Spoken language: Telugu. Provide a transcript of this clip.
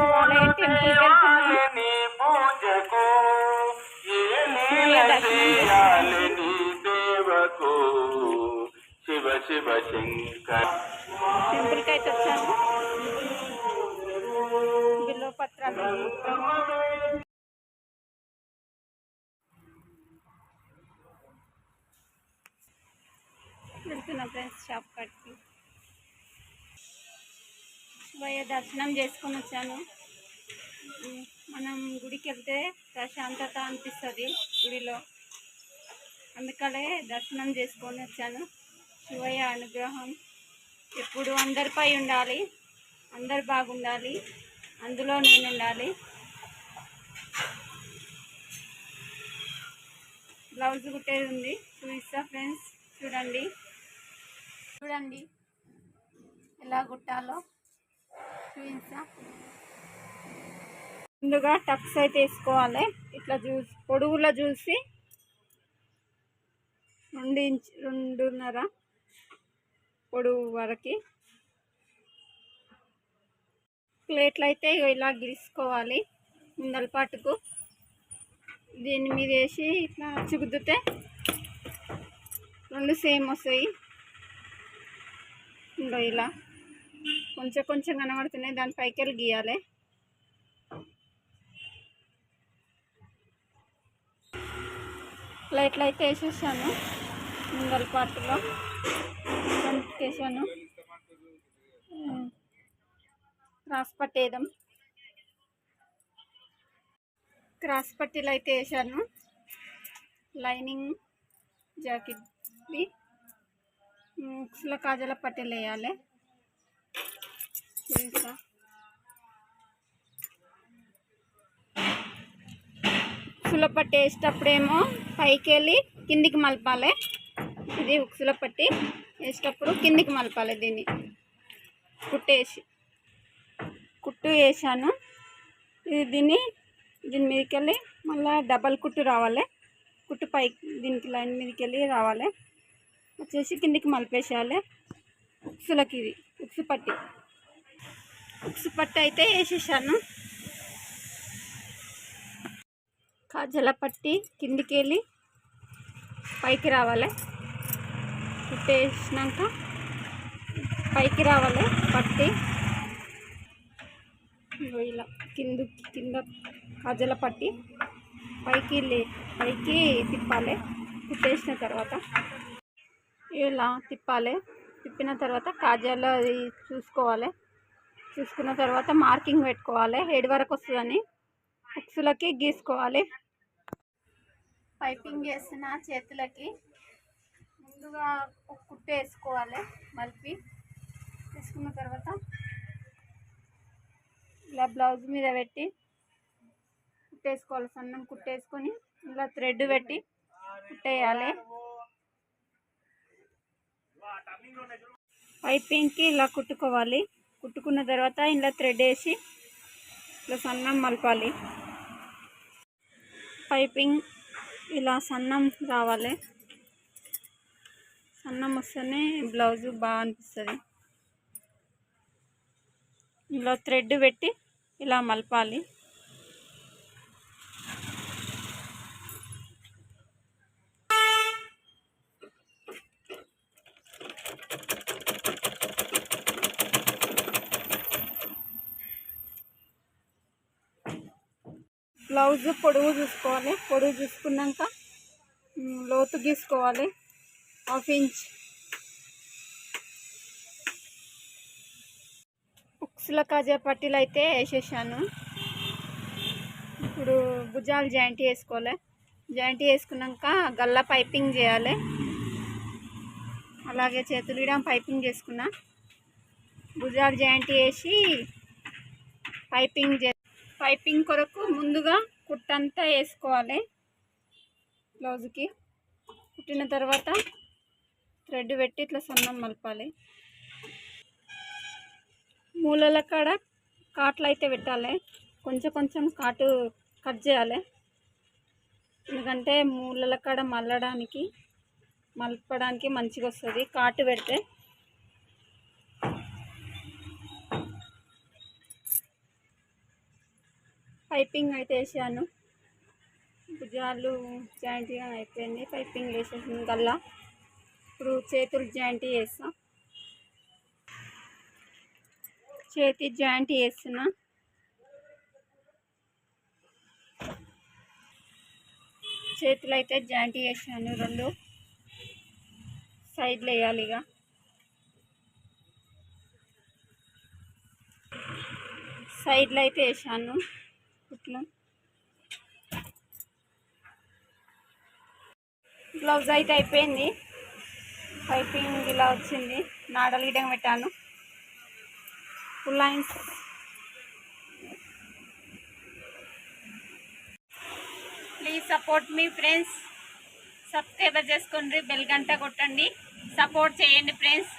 वाले टेंपल टेंपल का बिलो पत्रा फ्रेंड्स शाप काटती శివయ్య దర్శనం చేసుకొని వచ్చాను. మనం గుడికి వెళ్తే ప్రశాంతత అనిపిస్తుంది గుడిలో. అందుకనే దర్శనం చేసుకొని వచ్చాను. శివయ్య అనుగ్రహం. ఎప్పుడు అందరిపై ఉండాలి అందరు బాగుండాలి అందులో నేను ఉండాలి. బ్లౌజ్ కుట్టేది ఉంది. చూపిస్తా ఫ్రెండ్స్. చూడండి. చూడండి. ఎలా కుట్టాలో. ముందుగా టక్స్ అయితే వేసుకోవాలి. ఇట్లా చూసి పొడుగులో చూసి రెండు ఇంచ్ రెండున్నర పొడుగు వరకు ప్లేట్లు అయితే ఇగో ఇలా గిరుసుకోవాలి ముందల పాటుకు. దీని మీద వేసి ఇట్లా చుగుద్దితే రెండు సేమ్ వస్తాయి. ఇలా. కొంచెం కొంచెం కనబడుతున్నాయి. దాని పైకి వెళ్ళి గీయాలి. ఇట్లా అయితే వేసేసాను. ముందల పాటులో. వేసాను క్రాస్ పట్టేయడం క్రాస్ పట్టీలు అయితే వేసాను. లైనింగ్ జాకెట్ది ముక్స్లో కాజల పట్టీలు వేయాలి. చూసా ఉక్సుల పట్టి వేసేటప్పుడేమో పైకి వెళ్ళి కిందికి మలపాలి. ఇది ఉక్సుల పట్టి వేసేటప్పుడు కిందికి మలపాలి దీన్ని. కుట్టేసి కుట్టు వేసాను. ఇది దీన్ని దీని మీదకి వెళ్ళి మళ్ళీ డబల్ కుట్టు రావాలి. కుట్టు పైకి దీనికి లైన్ మీదకి వెళ్ళి రావాలి. వచ్చేసి కిందికి మలిపేసేయాలి. ఉక్సులకి ఇది ఉక్సు పట్టి ఉక్సు పట్టి అయితే వేసేసాను. కాజల పట్టి కిందికి వెళ్ళి పైకి రావాలి. కుట్టేసినాక పైకి రావాలి పట్టి. ఇలా కింద కింద కాజల పట్టి పైకి వెళ్ళి పైకి తిప్పాలి. తిప్పేసిన తర్వాత ఇలా తిప్పాలి. తిప్పిన తర్వాత కాజాలు అది చూసుకోవాలి. చూసుకున్న తర్వాత మార్కింగ్ పెట్టుకోవాలి. హెడ్ వరకు వస్తుందని. బుక్స్లకి గీసుకోవాలి. పైపింగ్ చేసిన చేతులకి. ముందుగా ఒక కుట్ట వేసుకోవాలి మలిపి. వేసుకున్న తర్వాత ఇలా బ్లౌజ్ మీద పెట్టి కుట్టేసుకోవాలి సన్నం కుట్టేసుకొని ఇలా థ్రెడ్ పెట్టి కుట్టేయాలి పైపింగ్కి ఇలా కుట్టుకోవాలి. కుట్టుకున్న తర్వాత ఇలా థ్రెడ్ వేసి ఇట్లా సన్నం మలపాలి. పైపింగ్ ఇలా సన్నం రావాలి. సన్నం వస్తేనే బ్లౌజు బాగా అనిపిస్తుంది. ఇలా థ్రెడ్ పెట్టి ఇలా మలపాలి. బ్లౌజ్ పొడవు చూసుకోవాలి. పొడవు చూసుకున్నాక లోతు గీసుకోవాలి. Half inch. ఉక్సుల కాజా పట్టీలు అయితే వేసేసాను. ఇప్పుడు భుజాలు జాయింట్ వేసుకోవాలి. జాయింట్ వేసుకున్నాక గల్ల పైపింగ్ చేయాలి. అలాగే చేతులు కూడా పైపింగ్ చేసుకున్నా. భుజాలు జాయింట్ వేసి పైపింగ్ చే పైపింగ్ కొరకు ముందుగా కుట్టంతా వేసుకోవాలి. బ్లౌజ్కి కుట్టిన తర్వాత థ్రెడ్ పెట్టి ఇట్లా సన్నం మలపాలి. మూలల కాడ కాట్లు అయితే పెట్టాలి. కొంచెం కొంచెం కాటు కట్ చేయాలి. ఎందుకంటే మూలల కాడ మల్లడానికి మలపడానికి మంచిగా వస్తుంది. కాటు పెడితే పైపింగ్ అయితే వేసాను. భుజాలు జాయింట్గా అయిపోయింది పైపింగ్ వేసేసిన కల్లా ఇప్పుడు చేతులు జాయింట్ చేస్తా చేతి జాయింట్ చేస్తున్నా చేతులు అయితే జాయింట్ చేసాను రెండు. సైడ్లో వేయాలి ఇక. సైడ్లో అయితే వేసాను. ఇట్లా. బ్లౌజ్ అయితే అయిపోయింది. పైపింగ్ ఇలా వచ్చింది. నాడలు గిడంగా పెట్టాను. ఫుల్ లైన్స్ ప్లీజ్ సపోర్ట్ మీ ఫ్రెండ్స్ సబ్స్క్రైబర్ చేసుకోండి బెల్ గంట కొట్టండి. సపోర్ట్ చేయండి ఫ్రెండ్స్